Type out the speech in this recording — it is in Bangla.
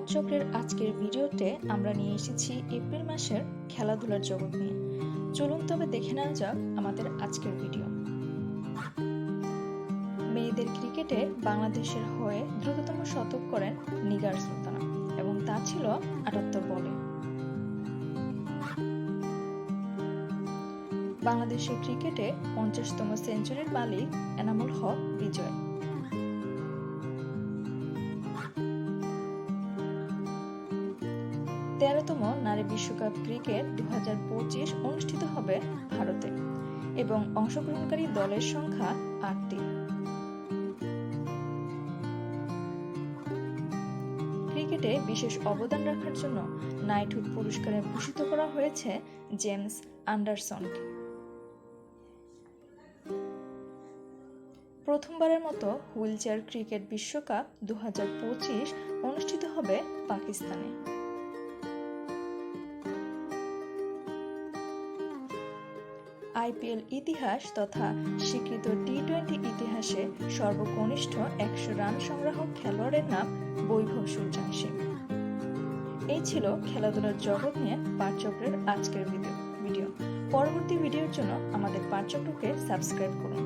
পাঠচক্রের আজকের ভিডিওতে আমরা নিয়ে এসেছি এপ্রিল মাসের খেলাধুলার জগৎ নিয়ে। চলুন তবে দেখে নেওয়া যাক আমাদের আজকের ভিডিও। মেয়েদের ক্রিকেটে বাংলাদেশের হয়ে দ্রুততম শতক করেন নিগার সুলতানা এবং তা ছিল আটাত্তর বলে। বাংলাদেশের ক্রিকেটে পঞ্চাশতম সেঞ্চুরির মালিক এনামুল হক বিজয়। তেরোতম নারী বিশ্বকাপ ক্রিকেট দু হাজার পঁচিশ অনুষ্ঠিত হবে ভারতে এবং অংশগ্রহণকারী দলের সংখ্যা আটটি। ক্রিকেটে বিশেষ অবদান রাখার জন্য নাইটহুড পুরস্কারে ভূষিত করা হয়েছে জেমস অ্যান্ডারসনকে প্রথমবারের মতো হুইলচেয়ার ক্রিকেট বিশ্বকাপ দু হাজার পঁচিশ অনুষ্ঠিত হবে পাকিস্তানে। আইপিএল ইতিহাস তথা স্বীকৃত টি টোয়েন্টি ইতিহাসে সর্বকনিষ্ঠ একশো রান সংগ্রাহক খেলোয়াড়ের নাম বৈভব সূর্যাংশী এই ছিল খেলাধুলার জগৎ নিয়ে পাঠচক্রের আজকের ভিডিও। ভিডিও। পরবর্তী ভিডিওর জন্য আমাদের পাঠচক্রকে সাবস্ক্রাইব করুন।